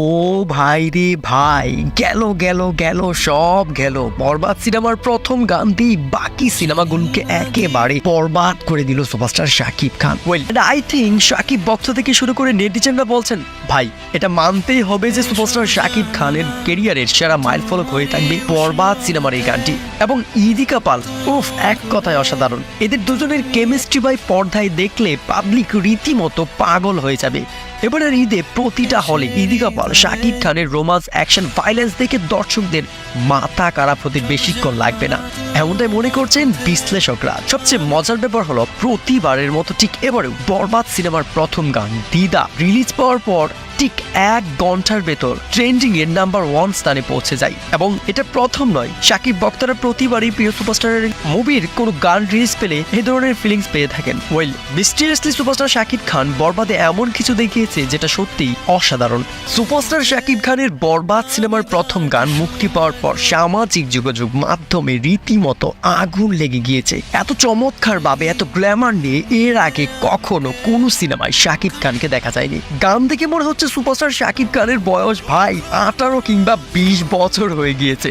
ও ভাই রে ভাই, গেল গেল গেল, সব গেল। বরবাদ সিনেমার প্রথম গান দিয়ে বাকি সিনেমাগুলোকে একেবারে বরবাদ করে দিল superstar Shakib Khan. Well I think Shakib box থেকে শুরু করে নেটিজেনরা বলছেন, ভাই, এটা মানতেই হবে যে সুপারস্টার শাকিব খানের কেরিয়ারের সেরা মাইল ফলক হয়ে থাকবে বরবাদ সিনেমার এই গানটি। এবং ইদিকা পাল উফ, এক কথায় অসাধারণ। এদের দুজনের কেমিস্ট্রি বাই পর্দায় দেখলে পাবলিক রীতিমতো পাগল হয়ে যাবে। এবারের ঈদে প্রতিটা হলে ইদিকা পাল শাকিব খানের রোমান্স অ্যাকশন ভাইলেন্স দেখে দর্শকদের মাথা কারা হতে বেশিক্ষণ লাগবে না। এমনটাই মনে করছেন বিশ্লেষকরা। সবচেয়ে মজার ব্যাপার হলো প্রতিবারের মতো ঠিক এবারেও বরবাদ সিনেমার প্রথম গান দিদা। রিলিজ পাওয়ার পর ঠিক এক ঘণ্টার ভেতর ট্রেন্ডিং এর নাম্বার ওয়ান স্থানে পৌঁছে যায়। এবং এটা প্রথম নয়। শাকিব বক্তারা প্রতিবারই প্রিয় সুপারস্টারের মুভির কোনো গান রিলিজ পেলে এই ধরনের ফিলিংস পেয়ে থাকেন। Well mysteriously superstar Shakib Khan বরবাদে এমন কিছু দেখিয়েছে যেটা সত্যিই অসাধারণ। সুপারস্টার শাকিব খানের বরবাদ সিনেমার প্রথম গান মুক্তি পাওয়ার পর সামাজিক যোগাযোগ মাধ্যমে রীতিমতো আগুন লেগে গিয়েছে। এত চমৎকার ভাবে, এত গ্ল্যামার নিয়ে এর আগে কখনো কোনো সিনেমায় শাকিব খানকে দেখা যায়নি। গান দেখে মনে হচ্ছে সুপারস্টার শাকিব খানের বয়স ভাই আঠারো কিংবা বিশ বছর হয়ে গিয়েছে।